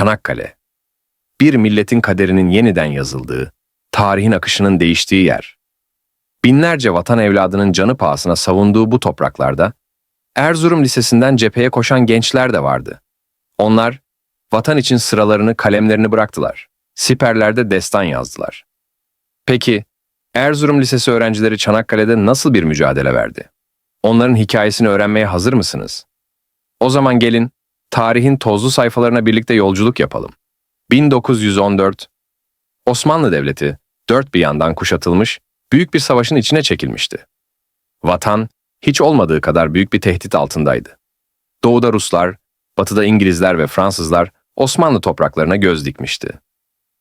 Çanakkale. Bir milletin kaderinin yeniden yazıldığı, tarihin akışının değiştiği yer. Binlerce vatan evladının canı pahasına savunduğu bu topraklarda, Erzurum Lisesi'nden cepheye koşan gençler de vardı. Onlar, vatan için sıralarını, kalemlerini bıraktılar. Siperlerde destan yazdılar. Peki, Erzurum Lisesi öğrencileri Çanakkale'de nasıl bir mücadele verdi? Onların hikayesini öğrenmeye hazır mısınız? O zaman gelin, tarihin tozlu sayfalarına birlikte yolculuk yapalım. 1914 Osmanlı Devleti dört bir yandan kuşatılmış, büyük bir savaşın içine çekilmişti. Vatan hiç olmadığı kadar büyük bir tehdit altındaydı. Doğuda Ruslar, batıda İngilizler ve Fransızlar Osmanlı topraklarına göz dikmişti.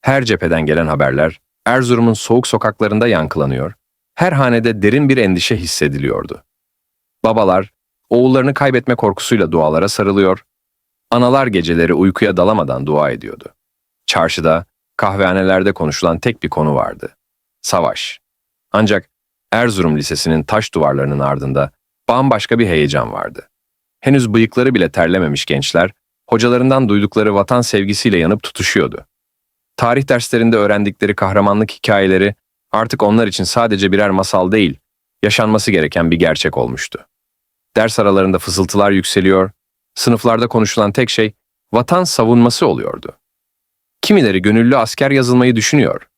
Her cepheden gelen haberler Erzurum'un soğuk sokaklarında yankılanıyor, her hanede derin bir endişe hissediliyordu. Babalar, oğullarını kaybetme korkusuyla dualara sarılıyor, analar geceleri uykuya dalamadan dua ediyordu. Çarşıda, kahvehanelerde konuşulan tek bir konu vardı. Savaş. Ancak Erzurum Lisesi'nin taş duvarlarının ardında bambaşka bir heyecan vardı. Henüz bıyıkları bile terlememiş gençler, hocalarından duydukları vatan sevgisiyle yanıp tutuşuyordu. Tarih derslerinde öğrendikleri kahramanlık hikayeleri artık onlar için sadece birer masal değil, yaşanması gereken bir gerçek olmuştu. Ders aralarında fısıltılar yükseliyor, sınıflarda konuşulan tek şey vatan savunması oluyordu. Kimileri gönüllü asker yazılmayı düşünüyor,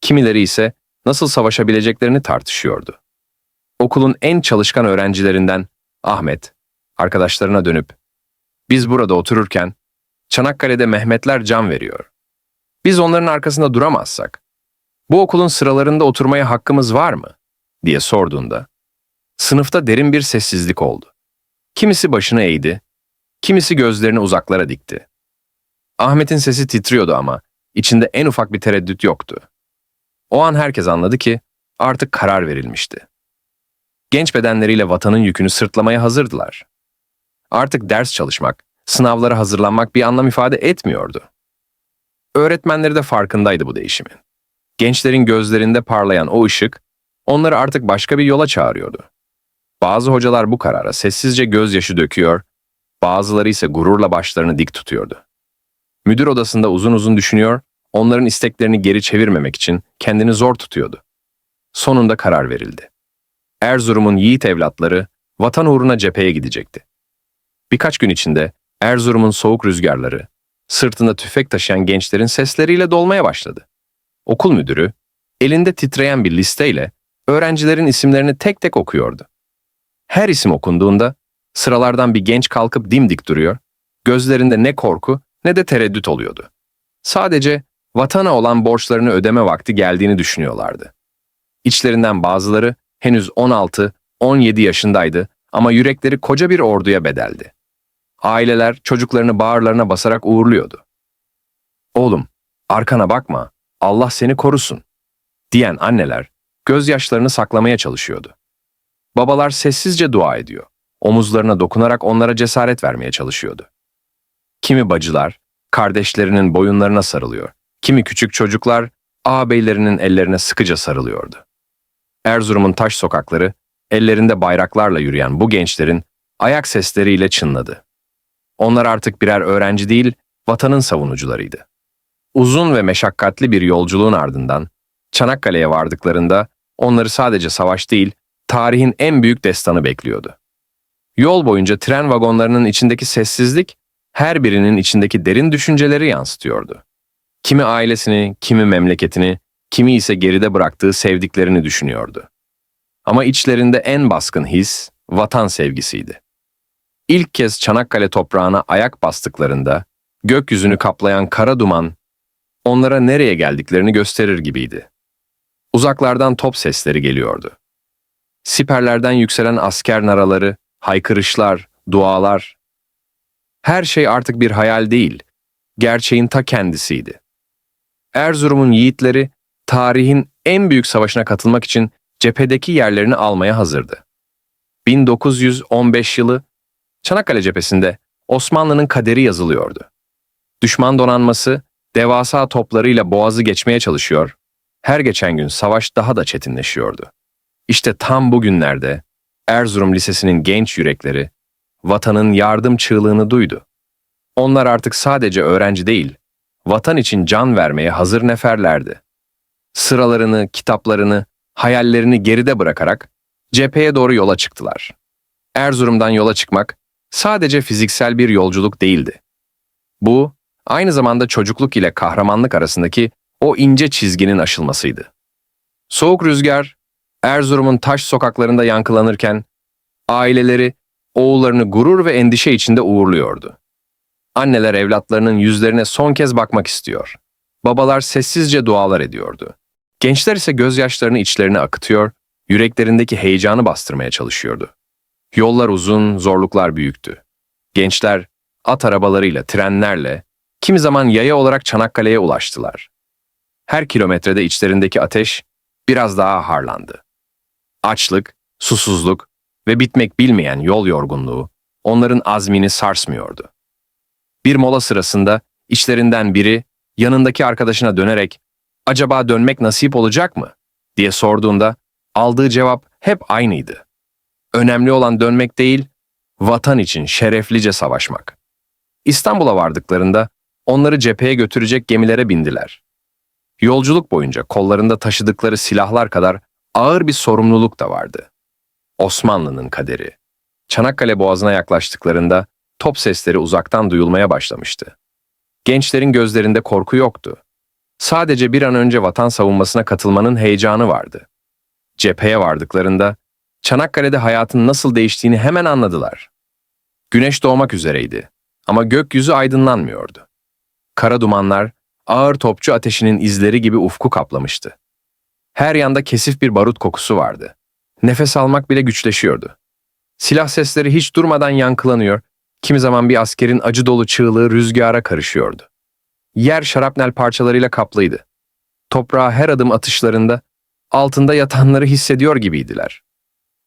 kimileri ise nasıl savaşabileceklerini tartışıyordu. Okulun en çalışkan öğrencilerinden Ahmet, arkadaşlarına dönüp, biz burada otururken Çanakkale'de Mehmetler can veriyor. Biz onların arkasında duramazsak, bu okulun sıralarında oturmaya hakkımız var mı? diye sorduğunda, sınıfta derin bir sessizlik oldu. Kimisi başını eğdi, kimisi gözlerini uzaklara dikti. Ahmet'in sesi titriyordu ama içinde en ufak bir tereddüt yoktu. O an herkes anladı ki artık karar verilmişti. Genç bedenleriyle vatanın yükünü sırtlamaya hazırdılar. Artık ders çalışmak, sınavlara hazırlanmak bir anlam ifade etmiyordu. Öğretmenleri de farkındaydı bu değişimin. Gençlerin gözlerinde parlayan o ışık onları artık başka bir yola çağırıyordu. Bazı hocalar bu karara sessizce gözyaşı döküyor, bazıları ise gururla başlarını dik tutuyordu. Müdür odasında uzun uzun düşünüyor, onların isteklerini geri çevirmemek için kendini zor tutuyordu. Sonunda karar verildi. Erzurum'un yiğit evlatları vatan uğruna cepheye gidecekti. Birkaç gün içinde Erzurum'un soğuk rüzgarları, sırtında tüfek taşıyan gençlerin sesleriyle dolmaya başladı. Okul müdürü, elinde titreyen bir listeyle öğrencilerin isimlerini tek tek okuyordu. Her isim okunduğunda sıralardan bir genç kalkıp dimdik duruyor, gözlerinde ne korku ne de tereddüt oluyordu. Sadece vatana olan borçlarını ödeme vakti geldiğini düşünüyorlardı. İçlerinden bazıları henüz 16, 17 yaşındaydı ama yürekleri koca bir orduya bedeldi. Aileler çocuklarını bağırlarına basarak uğurluyordu. Oğlum, arkana bakma, Allah seni korusun, diyen anneler gözyaşlarını saklamaya çalışıyordu. Babalar sessizce dua ediyor, omuzlarına dokunarak onlara cesaret vermeye çalışıyordu. Kimi bacılar, kardeşlerinin boyunlarına sarılıyor, kimi küçük çocuklar, ağabeylerinin ellerine sıkıca sarılıyordu. Erzurum'un taş sokakları, ellerinde bayraklarla yürüyen bu gençlerin ayak sesleriyle çınladı. Onlar artık birer öğrenci değil, vatanın savunucularıydı. Uzun ve meşakkatli bir yolculuğun ardından Çanakkale'ye vardıklarında onları sadece savaş değil, tarihin en büyük destanı bekliyordu. Yol boyunca tren vagonlarının içindeki sessizlik, her birinin içindeki derin düşünceleri yansıtıyordu. Kimi ailesini, kimi memleketini, kimi ise geride bıraktığı sevdiklerini düşünüyordu. Ama içlerinde en baskın his, vatan sevgisiydi. İlk kez Çanakkale toprağına ayak bastıklarında, gökyüzünü kaplayan kara duman, onlara nereye geldiklerini gösterir gibiydi. Uzaklardan top sesleri geliyordu. Siperlerden yükselen asker naraları, haykırışlar, dualar. Her şey artık bir hayal değil, gerçeğin ta kendisiydi. Erzurum'un yiğitleri, tarihin en büyük savaşına katılmak için cephedeki yerlerini almaya hazırdı. 1915 yılı Çanakkale cephesinde Osmanlı'nın kaderi yazılıyordu. Düşman donanması devasa toplarıyla boğazı geçmeye çalışıyor, her geçen gün savaş daha da çetinleşiyordu. İşte tam bu günlerde Erzurum Lisesi'nin genç yürekleri vatanın yardım çığlığını duydu. Onlar artık sadece öğrenci değil, vatan için can vermeye hazır neferlerdi. Sıralarını, kitaplarını, hayallerini geride bırakarak cepheye doğru yola çıktılar. Erzurum'dan yola çıkmak sadece fiziksel bir yolculuk değildi. Bu, aynı zamanda çocukluk ile kahramanlık arasındaki o ince çizginin aşılmasıydı. Soğuk rüzgar, Erzurum'un taş sokaklarında yankılanırken, aileleri oğullarını gurur ve endişe içinde uğurluyordu. Anneler evlatlarının yüzlerine son kez bakmak istiyor. Babalar sessizce dualar ediyordu. Gençler ise gözyaşlarını içlerine akıtıyor, yüreklerindeki heyecanı bastırmaya çalışıyordu. Yollar uzun, zorluklar büyüktü. Gençler at arabalarıyla, trenlerle, kimi zaman yaya olarak Çanakkale'ye ulaştılar. Her kilometrede içlerindeki ateş biraz daha harlandı. Açlık, susuzluk ve bitmek bilmeyen yol yorgunluğu onların azmini sarsmıyordu. Bir mola sırasında içlerinden biri yanındaki arkadaşına dönerek "Acaba dönmek nasip olacak mı?" diye sorduğunda aldığı cevap hep aynıydı. Önemli olan dönmek değil, vatan için şereflice savaşmak. İstanbul'a vardıklarında onları cepheye götürecek gemilere bindiler. Yolculuk boyunca kollarında taşıdıkları silahlar kadar ağır bir sorumluluk da vardı. Osmanlı'nın kaderi. Çanakkale Boğazı'na yaklaştıklarında top sesleri uzaktan duyulmaya başlamıştı. Gençlerin gözlerinde korku yoktu. Sadece bir an önce vatan savunmasına katılmanın heyecanı vardı. Cepheye vardıklarında Çanakkale'de hayatın nasıl değiştiğini hemen anladılar. Güneş doğmak üzereydi ama gökyüzü aydınlanmıyordu. Kara dumanlar ağır topçu ateşinin izleri gibi ufku kaplamıştı. Her yanda kesif bir barut kokusu vardı. Nefes almak bile güçleşiyordu. Silah sesleri hiç durmadan yankılanıyor, kimi zaman bir askerin acı dolu çığlığı rüzgara karışıyordu. Yer şarapnel parçalarıyla kaplıydı. Toprağa her adım atışlarında altında yatanları hissediyor gibiydiler.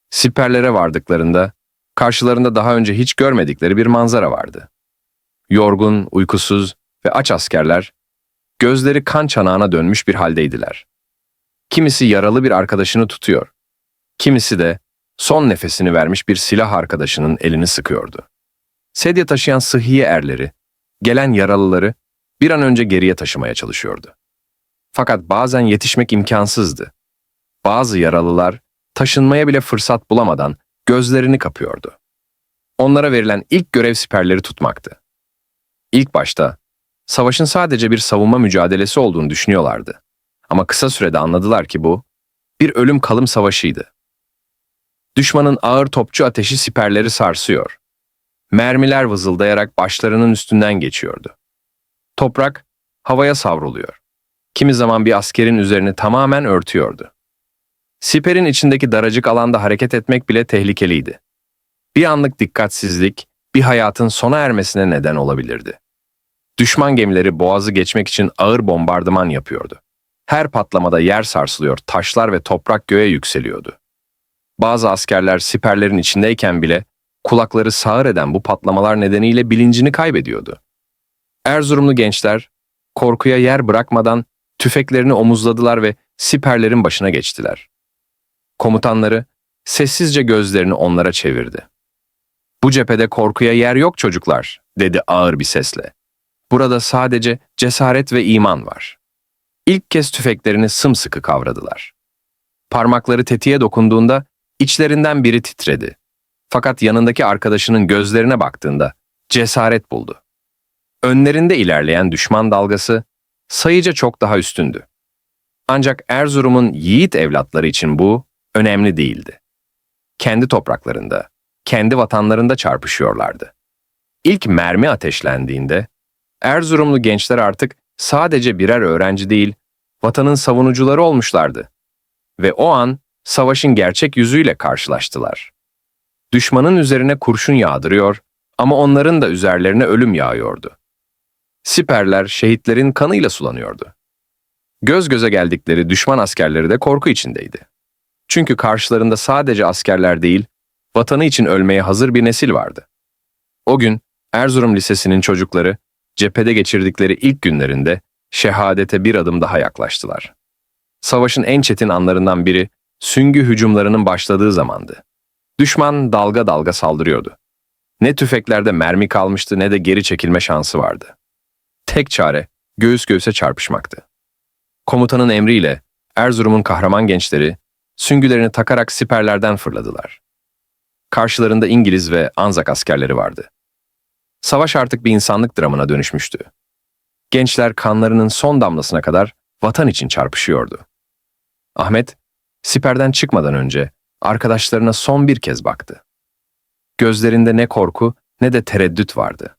Siperlere vardıklarında karşılarında daha önce hiç görmedikleri bir manzara vardı. Yorgun, uykusuz ve aç askerler gözleri kan çanağına dönmüş bir haldeydiler. Kimisi yaralı bir arkadaşını tutuyor. Kimisi de son nefesini vermiş bir silah arkadaşının elini sıkıyordu. Sedye taşıyan sıhhiye erleri, gelen yaralıları bir an önce geriye taşımaya çalışıyordu. Fakat bazen yetişmek imkansızdı. Bazı yaralılar taşınmaya bile fırsat bulamadan gözlerini kapıyordu. Onlara verilen ilk görev siperleri tutmaktı. İlk başta savaşın sadece bir savunma mücadelesi olduğunu düşünüyorlardı. Ama kısa sürede anladılar ki bu bir ölüm kalım savaşıydı. Düşmanın ağır topçu ateşi siperleri sarsıyor. Mermiler vızıldayarak başlarının üstünden geçiyordu. Toprak havaya savruluyor. Kimi zaman bir askerin üzerini tamamen örtüyordu. Siperin içindeki daracık alanda hareket etmek bile tehlikeliydi. Bir anlık dikkatsizlik bir hayatın sona ermesine neden olabilirdi. Düşman gemileri boğazı geçmek için ağır bombardıman yapıyordu. Her patlamada yer sarsılıyor, taşlar ve toprak göğe yükseliyordu. Bazı askerler siperlerin içindeyken bile kulakları sağır eden bu patlamalar nedeniyle bilincini kaybediyordu. Erzurumlu gençler korkuya yer bırakmadan tüfeklerini omuzladılar ve siperlerin başına geçtiler. Komutanları sessizce gözlerini onlara çevirdi. Bu cephede korkuya yer yok çocuklar, dedi ağır bir sesle. Burada sadece cesaret ve iman var. İlk kez tüfeklerini sımsıkı kavradılar. Parmakları tetiğe dokunduğunda içlerinden biri titredi. Fakat yanındaki arkadaşının gözlerine baktığında cesaret buldu. Önlerinde ilerleyen düşman dalgası sayıca çok daha üstündü. Ancak Erzurum'un yiğit evlatları için bu önemli değildi. Kendi topraklarında, kendi vatanlarında çarpışıyorlardı. İlk mermi ateşlendiğinde Erzurumlu gençler artık sadece birer öğrenci değil, vatanın savunucuları olmuşlardı. Ve o an savaşın gerçek yüzüyle karşılaştılar. Düşmanın üzerine kurşun yağdırıyor ama onların da üzerlerine ölüm yağıyordu. Siperler şehitlerin kanıyla sulanıyordu. Göz göze geldikleri düşman askerleri de korku içindeydi. Çünkü karşılarında sadece askerler değil, vatanı için ölmeye hazır bir nesil vardı. O gün Erzurum Lisesi'nin çocukları cephede geçirdikleri ilk günlerinde şehadete bir adım daha yaklaştılar. Savaşın en çetin anlarından biri süngü hücumlarının başladığı zamandı. Düşman dalga dalga saldırıyordu. Ne tüfeklerde mermi kalmıştı ne de geri çekilme şansı vardı. Tek çare göğüs göğüse çarpışmaktı. Komutanın emriyle Erzurum'un kahraman gençleri süngülerini takarak siperlerden fırladılar. Karşılarında İngiliz ve Anzak askerleri vardı. Savaş artık bir insanlık dramına dönüşmüştü. Gençler kanlarının son damlasına kadar vatan için çarpışıyordu. Ahmet, siperden çıkmadan önce arkadaşlarına son bir kez baktı. Gözlerinde ne korku ne de tereddüt vardı.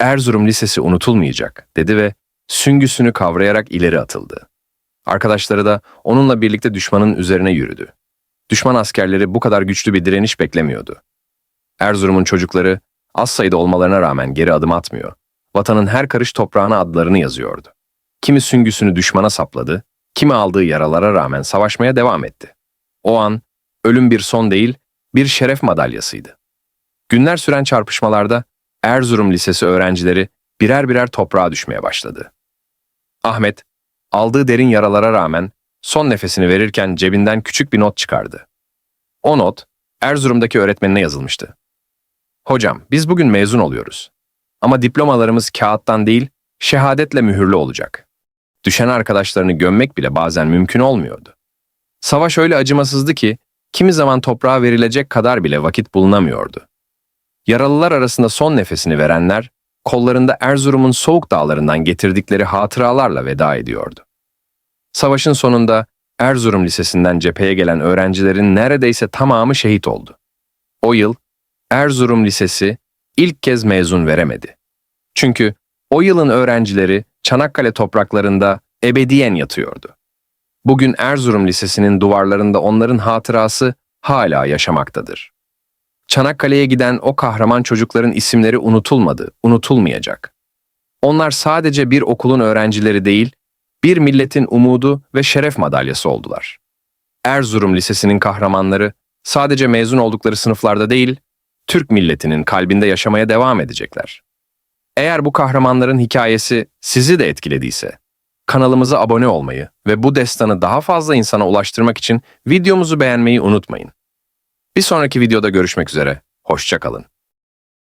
Erzurum Lisesi unutulmayacak dedi ve süngüsünü kavrayarak ileri atıldı. Arkadaşları da onunla birlikte düşmanın üzerine yürüdü. Düşman askerleri bu kadar güçlü bir direniş beklemiyordu. Erzurum'un çocukları az sayıda olmalarına rağmen geri adım atmıyor. Vatanın her karış toprağına adlarını yazıyordu. Kimi süngüsünü düşmana sapladı, kimi aldığı yaralara rağmen savaşmaya devam etti. O an ölüm bir son değil, bir şeref madalyasıydı. Günler süren çarpışmalarda Erzurum Lisesi öğrencileri birer birer toprağa düşmeye başladı. Ahmet, aldığı derin yaralara rağmen son nefesini verirken cebinden küçük bir not çıkardı. O not, Erzurum'daki öğretmenine yazılmıştı. Hocam, biz bugün mezun oluyoruz. Ama diplomalarımız kağıttan değil, şehadetle mühürlü olacak. Düşen arkadaşlarını gömmek bile bazen mümkün olmuyordu. Savaş öyle acımasızdı ki, kimi zaman toprağa verilecek kadar bile vakit bulunamıyordu. Yaralılar arasında son nefesini verenler, kollarında Erzurum'un soğuk dağlarından getirdikleri hatıralarla veda ediyordu. Savaşın sonunda Erzurum Lisesi'nden cepheye gelen öğrencilerin neredeyse tamamı şehit oldu. O yıl Erzurum Lisesi ilk kez mezun veremedi. Çünkü o yılın öğrencileri Çanakkale topraklarında ebediyen yatıyordu. Bugün Erzurum Lisesi'nin duvarlarında onların hatırası hala yaşamaktadır. Çanakkale'ye giden o kahraman çocukların isimleri unutulmadı, unutulmayacak. Onlar sadece bir okulun öğrencileri değil, bir milletin umudu ve şeref madalyası oldular. Erzurum Lisesi'nin kahramanları sadece mezun oldukları sınıflarda değil, Türk milletinin kalbinde yaşamaya devam edecekler. Eğer bu kahramanların hikayesi sizi de etkilediyse, kanalımıza abone olmayı ve bu destanı daha fazla insana ulaştırmak için videomuzu beğenmeyi unutmayın. Bir sonraki videoda görüşmek üzere, hoşça kalın.